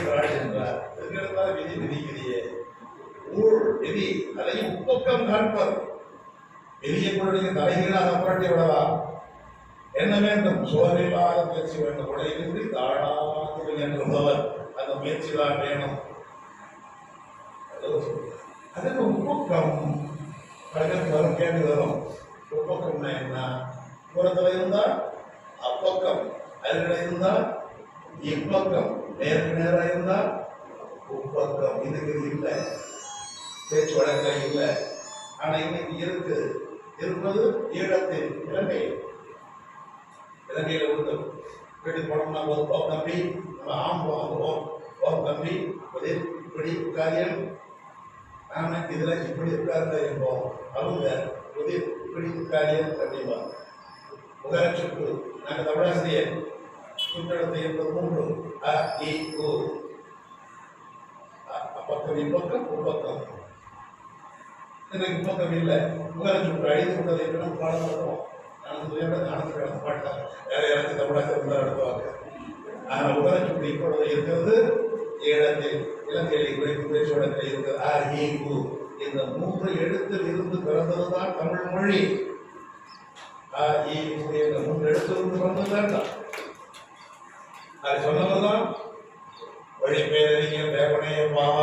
என்றார் எங்கிருந்தால் விதி விதிக்கிறியே ஊழ் விதி அதையும் உப்பக்கம் காண்பர் விதியை கூட நீங்க தலைகீழாக புரட்டி விடலாம் என்ன வேண்டும் சோர்வில்லாத முயற்சி வேண்டும் உடையின்றி தாழாது என்றுள்ளவர் அந்த முயற்சி தான் வேணும் அதுக்கு உப்பக்கம் வரும் கேட்டு வரும் உப்பக்கம்னா என்ன புறத்துல அப்பக்கம் அருகில இருந்தால் இப்பக்கம் நேருக்கு நேரம் இருந்தா உப்பக்கம். இதுக்கு இல்லை. பேச்சு வழக்கம் இல்லை. ஆனா இன்னைக்கு இருக்கு. இருப்பது ஈழத்தில் இலங்கை. இலங்கையில உண்டு வீட்டுக்கு போனோம்னா ஒரு ஓ தம்பி நம்ம ஆம் போவோம் ஓ தம்பி இப்படி இப்படி காரியம் நாம இதுல இப்படி உட்கார்ந்த இருப்போம். அவங்க உதிர் இப்படி காரியம் கண்டிப்பா முகர சுற்று நாங்கள் தமிழாசிரியர். சுற்றெழுத்து என்பது மூன்று அ இ உ அப்பக்கம் இப்பக்கம் உப்பக்கம் எனக்கு இப்பக்கம் இல்லை. முகர சுற்று அழிந்து விட்டதை பாடம் நடத்துவோம் நான் சுயம்ப நடத்த மாட்டேன் வேற யாராச்சும் தமிழாசிரியர் இருந்தால் நடத்துவாங்க ஆனால் முகர சுற்று இப்பொழுது இருக்கிறது. ஈழத்தில் இலங்கையில் குறிப்பு பேச்சுவடத்தில் இருக்கிறது. அ இ உ. இந்த மூன்று எழுத்தில் இருந்து பிறந்ததுதான் தமிழ் மொழி. மூன்று இ உ பிறந்ததுதான் అది సొంత వల్ల వెళ్ళి పేదరికం లేకుండా పావా